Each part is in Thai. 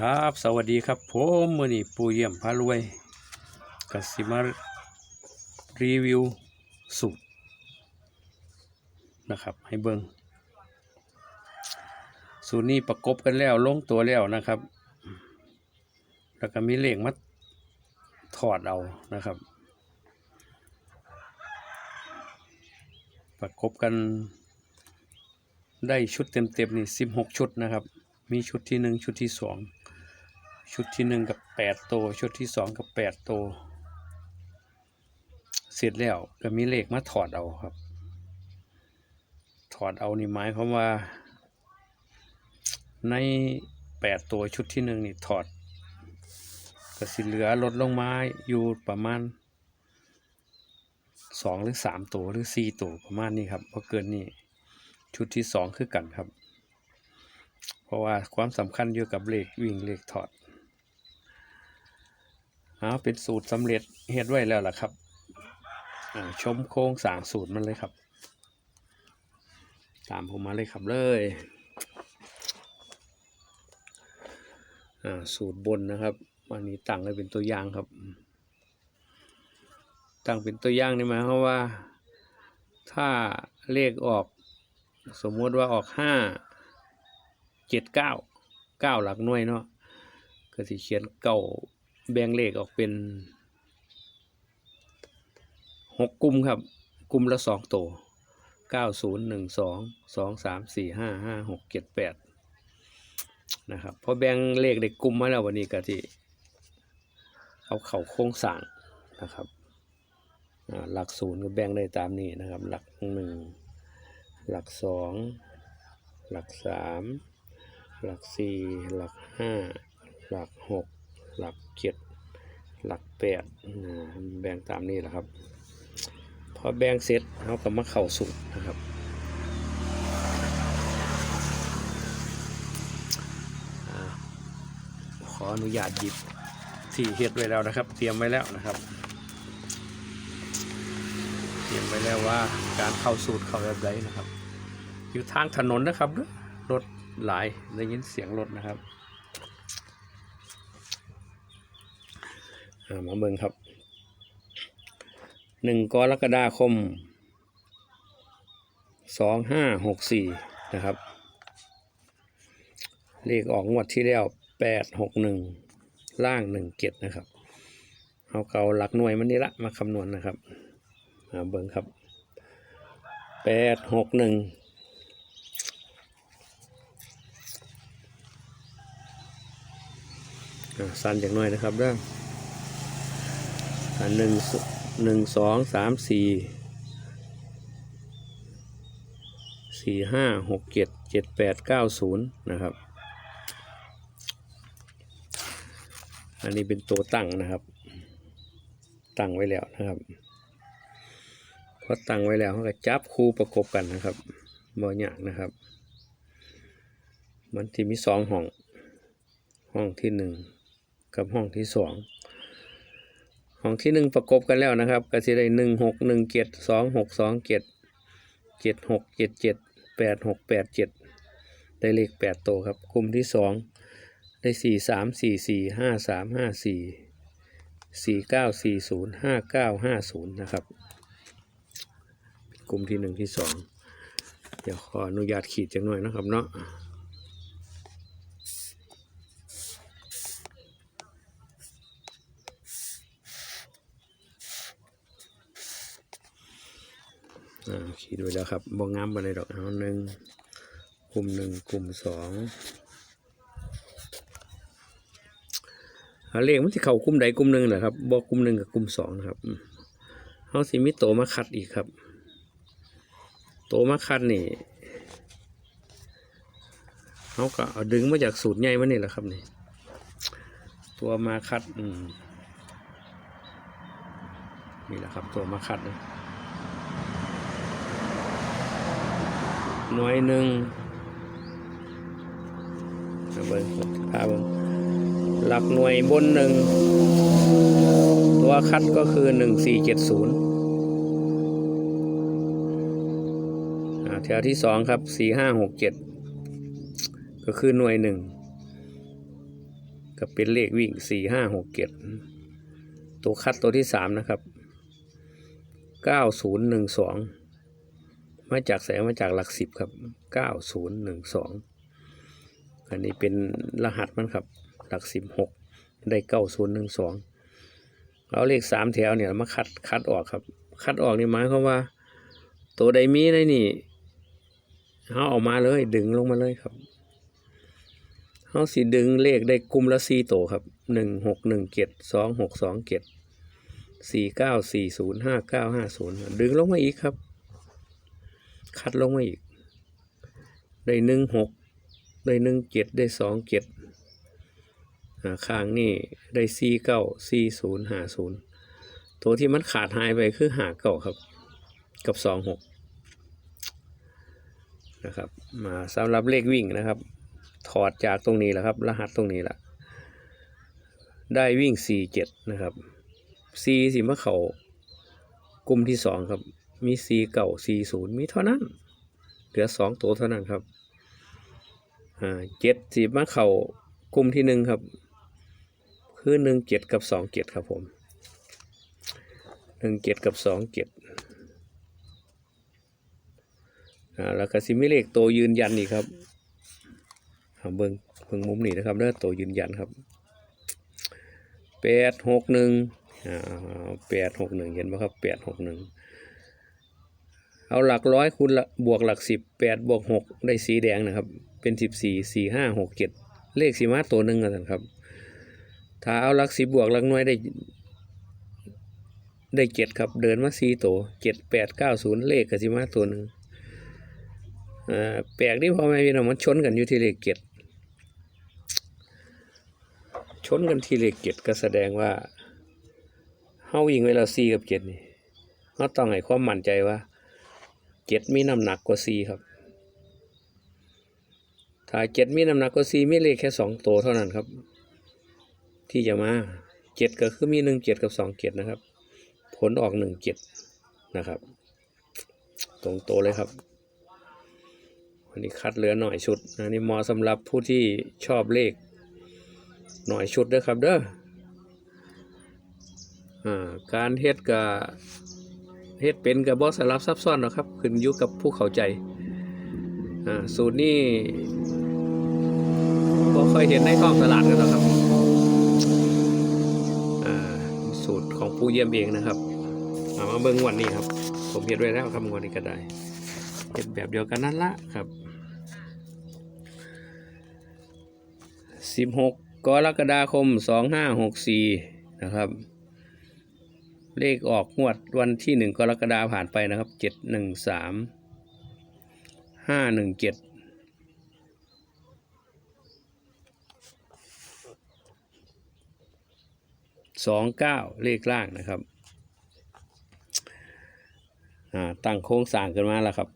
ครับสวัสดีครับผมมือนี้ปูเยี่ยมพารวยกสิมารีวิวสูตรนะครับ ให้เบิงสูตรนี้ประกบกันแล้วลงตัวแล้วนะครับ แล้วก็มีเลขมาถอดเอานะครับ ประกบกันได้ชุดเต็มๆนี่สิบหกชุดนะครับ มีชุดที่หนึ่งชุดที่สอง ชุดที่หนึ่งกับแปดตัว ชุดที่สองกับแปดตัว เสร็จแล้วก็มีเลขมาถอดเอาครับ ถอดเอานี่หมายความว่า ในแปดตัวชุดที่หนึ่งนี่ถอดก็สิเหลือลดลงมาอยู่ประมาณสองหรือสามตัวหรือสี่ตัวประมาณนี้ครับเพราะเกินนี่ชุดที่สองคือกันครับ เพราะว่าความสำคัญอยู่กับเลขวิ่งเลขถอด เอาเป็นสูตรสำเร็จเฮ็ดไว้แล้วล่ะครับชมโครงสร้างสูตรมันเลยครับ ตามผมมาเลยครับเลยอ่าสูตรบนนะครับวันนี้ตั้งไว้เป็นตัวอย่างครับ ตั้งเป็นตัวอย่างนี่หมายความว่า ถ้าเลขออกสมมติว่าออกห้าเจ็ดเก้าเก้าหลักหน่วยเนาะก็สิเขียนเก้า แบ่งเลขออกเป็นหกกลุ่มครับ กลุ่มละสองตัวเก้าศูนย์หนึ่งสองสองสามสี่ห้าห้าหกเจ็ดแปดนะครับพอแบ่งเลขในกลุ่มมาแล้ววันนี้ก็ที่เอาเข่าโค้งสั่งนะครับหลักศูนย์ก็แบ่งได้ตามนี้นะครับ หลักหนึ่งหลักสองหลักสามหลักสี่หลักห้าหลักหก หลักเจ็ดหลักแปดแบ่งตามนี้แหละครับ พอแบ่งเสร็จเราก็มาเข้าสูตรนะครับอขออนุญาตหยิบที่เฮ็ดไว้แล้วนะครับ เตรียมไว้แล้วนะครับ เตรียมไว้แล้วว่าการเข้าสูตรเข้าแบบไรนะครับ อยู่ทางถนนนะครับรถหลายได้ยินเสียงรถนะครับอ่า มาเบิ่งครับหนึ่งกรกฎาคมสองห้าหกสี่นะครับ เลขออกงวดที่แล้วแปดหกหนึ่งล่างหนึ่งเจ็ดนะครับเอาเก่าหลักหน่วยมันนี่ละมาคำนวณนะครับมาเบิ่งครับแปดหกหนึ่งสั้นจากหน่อยนะครับเด้ออ่า หนึ่งสหนึ่งสองสามสี่สี่ห้าหกเจ็ดเจ็ดแปดเก้าศูนย์นะครับ อันนี้เป็นตัวตั้งนะครับ ตั้งไว้แล้วนะครับพอตั้งไว้แล้วเขาก็จับคู่ประกบกันนะครับบ่ยากนะครับ มันที่มีสองห้อง ห้องที่หนึ่งกับห้องที่สอง ห้องที่หนึ่งประกบกันแล้วนะครับก็จะได้หนึ่งหกหนึ่งเจ็ดสองหกสองเจ็ดเจ็ดหกเจ็ดเจ็ดแปดหกแปดเจ็ดได้เลขแปดตัวครับกลุ่มที่สองได้สี่สามสี่สี่ห้าสามห้าสี่สี่เก้าสี่ศูนย์ห้าเก้าห้าศูนย์นะครับกลุ่มที่หนึ่งที่สองเดี๋ยวขออนุญาตขีดจังหน่อยนะครับเนาะ อ่าขีดไว้แล้วครับบ่งามไปเลยดอกเอาหนึ่งกลุ่มหนึ่งกลุ่มสองเอาเลขมันที่เข้ากลุ่มใดกลุ่มหนึ่งเหรอครับบ่กลุ่มหนึ่งกับกลุ่มสองนะครับเขาสิมีโตมาคัดอีกครับ โตมาคัดนี่เขาก็เอาดึงมาจากสูตรใหญ่มานี่แหละครับนี่ ตัวมาคัดอืมนี่แหละครับตัวมาคัดนะ หน่วยหนึ่งเอาเบิ้งพาเบิ้งหลักหน่วยบนหนึ่งตัวคัดก็คือหนึ่งสี่เจ็ดศูนย์แถวที่สองครับสี่ห้าหกเจ็ดก็คือหน่วยหนึ่งก็เป็นเลขวิ่งสี่ห้าหกเจ็ดตัวคัดตัวที่สามนะครับเก้าศูนย์หนึ่งสอง มาจากแสงมาจากหลักสิบครับเก้าศูนย์หนึ่งสองอันนี้เป็นรหัสมันครับ หลักสิบหกได้เก้าศูนย์หนึ่งสองเอาเลขสามแถวเนี่ยมาคัดคัดออกครับ คัดออกนี่หมายความว่า ตัวใดมีในนี่เขาออกมาเลยดึงลงมาเลยครับเขาสิดึงเลขได้กลุ่มละสี่ตัวครับหนึ่งหกหนึ่งเจ็ดสองหกสองเจ็ดสี่เก้าสี่ศูนย์ห้าเก้าห้าศูนย์ดึงลงมาอีกครับ คัดลงมาอีก ได้หนึ่งหกได้หนึ่งเจ็ดได้สองเจ็ดข้างนี่ได้สี่เก้าสี่ศูนย์ห้าศูนย์ตัวที่มันขาดหายไปคือหาเก้าครับ กับสองหกนะครับมาสำหรับเลขวิ่งนะครับ ถอดจากตรงนี้แหละครับ รหัสตรงนี้แหละได้วิ่งสี่เจ็ดนะครับสี่สิมะเขากลุ่มที่สองครับ มีสี่เก่าสี่ศูนย์มีเท่านั้น เหลือสองตัวเท่านั้นครับอ่าเจ็ดสิมะเขากลุ่มที่หนึ่งครับ คือหนึ่งเจ็ดกับสองเจ็ดครับผมหนึ่งเจ็ดกับสองเจ็ดอ่าแล้วก็สิมีเลขตัวยืนยันอีกครับเอาเบิ่งเบิ่งมุมนี้นะครับเด้อตัวยืนยันครับแปดหกหนึ่งอ่าแปดหกหนึ่งเห็นไหมครับแปดหกหนึ่ง เอาหลักร้อยคูณบวกหลักสิบแปดบวกหกได้สีแดงนะครับ เป็นสิบสี่สี่ห้าหกเจ็ดเลขสีมาตัวหนึ่งกันครับ ถ้าเอาหลักสิบบวกหลักหน่วยได้ได้เจ็ดครับเดินมาสี่ตัวเจ็ดแปดเก้าศูนย์เลขกับสีมาตัวหนึ่งอ่าแปลกที่พ่อแม่พี่น้องมันชนกันอยู่ที่เลขเจ็ดชนกันที่เลขเจ็ดก็แสดงว่าเฮายิงไว้แล้วซีกับเจ็ดนี่เฮาต้องให้ความมั่นใจว่า เจ็ดมีน้ำหนักกว่าซีครับ ถ้าเจ็ดมีน้ำหนักกว่าซีมีเลขแค่สองตัวเท่านั้นครับ ที่จะมาเจ็ดก็คือมีหนึ่งเจ็ดกับสองเจ็ดนะครับ ผลออกหนึ่งเจ็ดนะครับ ตรงโตเลยครับอันนี้คัดเหลือหน่อยชุดอันนี้เหมาะสำหรับผู้ที่ชอบเลข หน่อยชุดเด้อครับเด้ออการเฮ็ดกับ เฮ็ดเป็นกับบอสลับซับซ้อนหรอกครับ ขึ้นอยู่กับผู้เข้าใจอ่าสูตรนี้บ่ค่อยเห็นในท้องตลาดกันหรอกครับอ่าสูตรของผู้เยี่ยมเองนะครับเอามาเบิ่งวันนี้ครับ ผมเฮ็ดไว้แล้วครับงวันนี้ก็ได้เป็นแบบเดียวกันนั่นละครับสิบหกกรกฎาคมสองห้าหกสี่นะครับ เลขออกงวดวันที่หนึ่งกรกฎาผ่านไปนะครับเจ็ดหนึ่งสามห้าหนึ่งเจ็ดสองเก้าเลขล่างนะครับตั้งโครงสร้างขึ้นมาแล้วครับ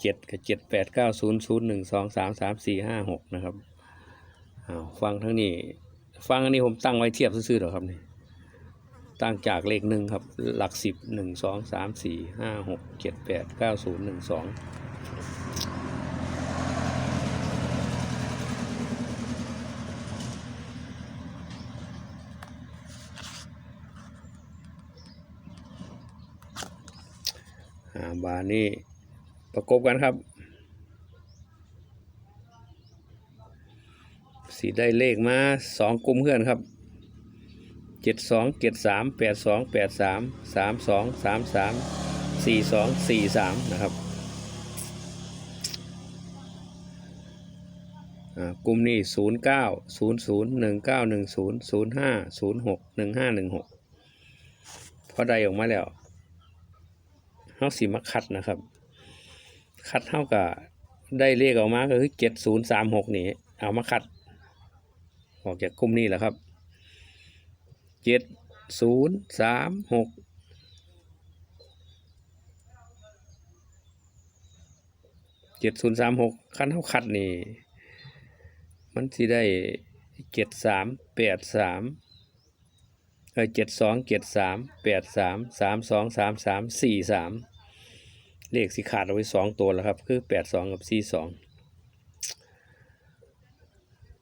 เจ็ดกับเจ็ดแปดเก้าศูนย์ศูนย์หนึ่งสองสามสามสี่ห้าหกนะครับฟังทั้งนี้ ฟังอันนี้ผมตั้งไว้เทียบซื่อๆหรอครับนี่ ตั้งจากเลขหนึ่งครับ หลักสิบหนึ่งสองสามสี่ห้าหกเจ็ดแปดเก้าศูนย์หนึ่งสองอ่าบาร์นี่ประกบกันครับ สีได้เลขมาสองกลุ่มเพื่อนครับ เจ็ดสองเจ็ดสามแปดสองแปดสามสามสองสามสามสี่สองสี่สามนะครับกลุ่มนี้ศูนย์เก้าศูนย์ศูนย์หนึ่งเก้าหนึ่งศูนย์ศูนย์ห้าศูนย์หกหนึ่งห้าหนึ่งหกพอไดออกมาแล้วเขาสีมาคัดนะครับ คัดเท่ากับได้เลขออกมาก็คือเจ็ดศูนย์สามหกนี่เอามาคัด ออกจากกลุ่มนี้แหละครับ เจ็ดศูนย์สามหกเจ็ดศูนย์สามหกขั้นเท่าคัดนี่ มันสิได้เจ็ดสามแปดสามเออเจ็ดสองเจ็ดสามแปดสามสามสองสามสามสี่สามเลขสิขาดเอาไว้สองตัวแล้วครับ คือแปดสองกับสี่สอง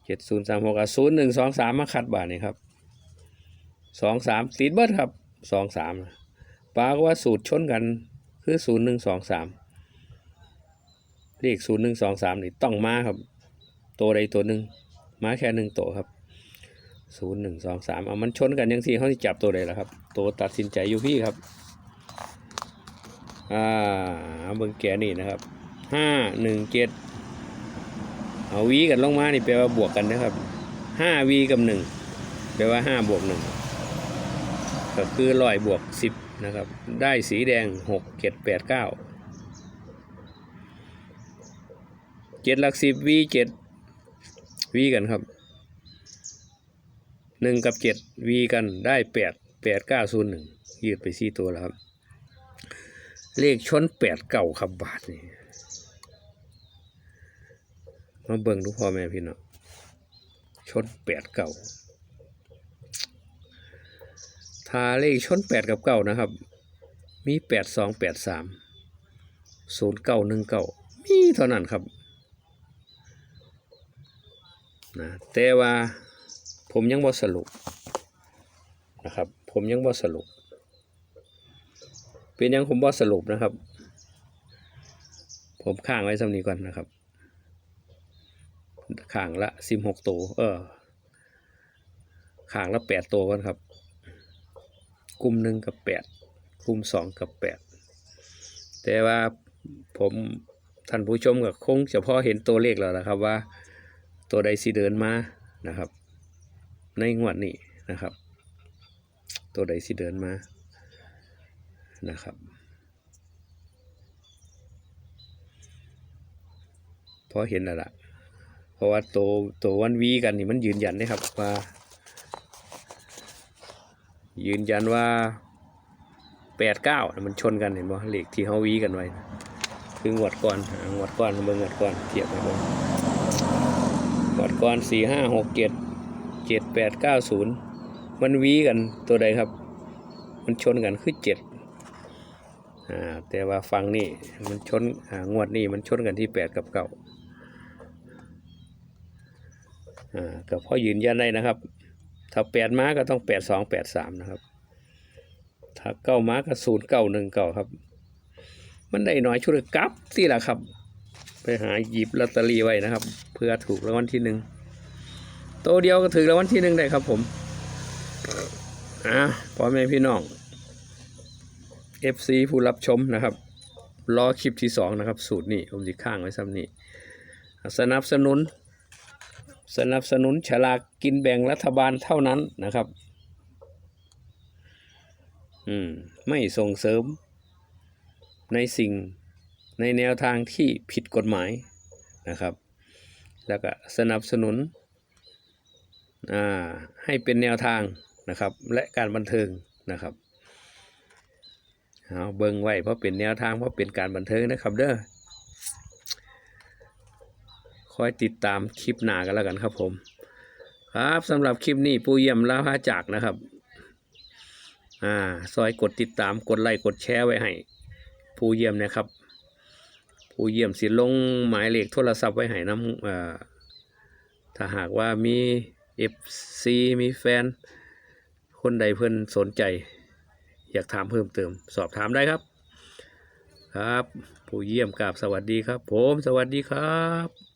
เจ็ดศูนย์สามหกอะศูนย์หนึ่งสองสามมาคัดบาทนี่ครับ สองสามติดเบิดครับสองสามปาก็ว่าสูตรชนกันคือศูนย์หนึ่งสองสามเลขศูนย์หนึ่งสองสามนี่ต้องมาครับ ตัวใดตัวหนึ่งมาแค่หนึ่งตัวครับศูนย์หนึ่งสองสามเอามันชนกันยังที่เขาจะจับตัวใดล่ะครับ ตัวตัดสินใจอยู่พี่ครับอ่าเอาเบิ่งแกนี่นะครับห้าหนึ่งเจ็ดเอาวีกันลงมานี่แปลว่าบวกกันนะครับห้าวีกับหนึ่งแปลว่าห้าบวกหนึ่ง ก็คือร้อยบวกสิบนะครับ ได้สีแดงหกเจ็ดแปดเก้าเจ็ดหลักสิบวีเจ็ดวีกันครับหนึ่งกับเจ็ดวีกันได้แปดแปดเก้าศูนย์หนึ่งยืดไปสี่ตัวแล้วครับ เลขชนแปดเก่าครับบาทนี่มาเบิ่งดูพ่อแม่พี่น้องชนแปดเก่า ถ้าเลขชนแปดกับเก่านะครับ มีแปดสองแปดสามศูนย์เก้าหนึ่งเก้ามีเท่านั้นครับนะแต่ว่าผมยังบ่สรุปนะครับ ผมยังบ่สรุป เป็นยังผมบ่สรุปนะครับ ผมข้างไว้สำนี้ก่อนนะครับข้างละสิบหกตัวเออข้างละแปดตัวก่อนครับ กลุ่มหนึ่งกับแปดกลุ่มสองกับแปดแต่ว่าผมท่านผู้ชมก็คงเฉพาะเห็นตัวเลขแล้วนะครับว่าตัวใดสิเดินมานะครับ ในงวดนี้นะครับ ตัวใดสิเดินมานะครับพอเห็นแล้วล่ะเพราะว่าตัวตัววันวีกันนี่มันยืนยันนะครับว่า ยืนยันว่าแปดเก้ามันชนกันเห็นบ่เหลขที่เขาวีกันไว้นะคืองวดก่อนงวดก่อนเบิ่งงวดก่อนเทียบกันเบิ่งงวดก่อนสี่ห้าหกเจ็ดเจ็ดแปดเก้าศูนย์มันวีกันตัวใดครับ มันชนกันคือเจ็ดอ่าแต่ว่าฟังนี่มันชนอ่างวดนี้มันชนกันที่แปดกับเก้าอ่าก็พอยืนยันได้นะครับ ถ้าแปดม้าก็ต้องแปดสองแปดสามนะครับ ถ้าเก้าม้าก็ศูนย์เก้าหนึ่งเก้าครับ มันได้น้อยชุดกลับสิล่ะครับ ไปหาหยิบลอตเตอรี่ไว้นะครับ เพื่อถูกรางวัลที่หนึ่งตัวเดียวก็ถือรางวัลที่หนึ่งได้ครับ ผมอ่าพ่อแม่พี่น้อง FC ผู้รับชมนะครับ รอคลิปที่สองนะครับ สูตรนี้ผมจะข้างไว้ซ้ำนี้สนับสนุน สนับสนุนฉลากกินแบ่งรัฐบาลเท่านั้นนะครับ อืม ไม่ส่งเสริม ในสิ่งในแนวทางที่ผิดกฎหมายนะครับ แล้วก็สนับสนุน อ่า ให้เป็นแนวทางนะครับ และการบันเทิงนะครับเอาเบิ่งไว้เพราะเป็นแนวทางเพราะเป็นการบันเทิงนะครับเด้อ คอยติดตามคลิปหน้ากันแล้วกันครับผม ครับสำหรับคลิปนี้ปูเยี่ยมลาพาจากนะครับ อ่า ซอยกดติดตามกดไลค์กดแชร์ไว้ให้ผู้เยี่ยมนะครับผู้เยี่ยมสิลงหมายเลขโทรศัพท์ไว้ให้น้ำอ่าถ้าหากว่ามี FC มีแฟน คนใดเพื่อนสนใจ อยากถามเพิ่มเติม สอบถามได้ครับ ครับ ผู้เยี่ยมกราบสวัสดีครับ ผม สวัสดีครับ